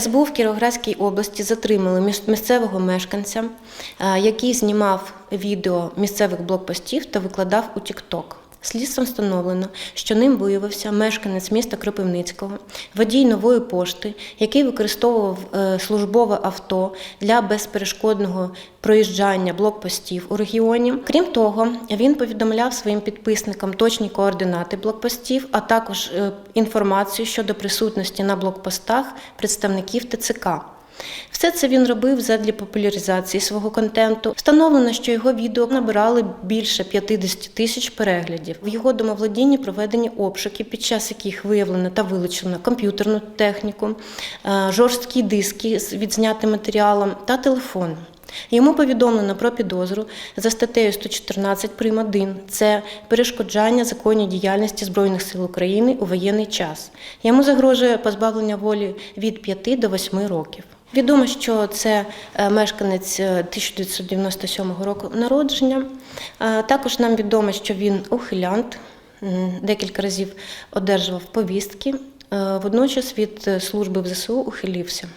СБУ в Кіровоградській області затримали міс- місцевого мешканця, е, який знімав відео місцевих блокпостів та викладав у TikTok. Слідством встановлено, що ним виявився мешканець міста Кропивницького, водій нової пошти, який використовував е, службове авто для безперешкодного проїжджання блокпостів у регіоні. Крім того, він повідомляв своїм підписникам точні координати блокпостів, а також е, інформацію щодо присутності на блокпостах представників ТЦК. Все це він робив задля популяризації свого контенту. Встановлено, що його відео набирали більше 50 тисяч переглядів. В його домовладінні проведені обшуки, під час яких виявлено та вилучено комп'ютерну техніку, е, жорсткі диски з відзнятим матеріалом та телефон. Йому повідомлено про підозру за статтею 114 прим. 1 – це перешкоджання законній діяльності Збройних сил України у воєнний час. Йому загрожує позбавлення волі від 5 до 8 років. Відомо, що це е, мешканець е, 1997 року народження. Е, Також нам відомо, що він ухилянт, декілька разів одержував повістки. Е, Водночас від е, служби в ЗСУ ухилився.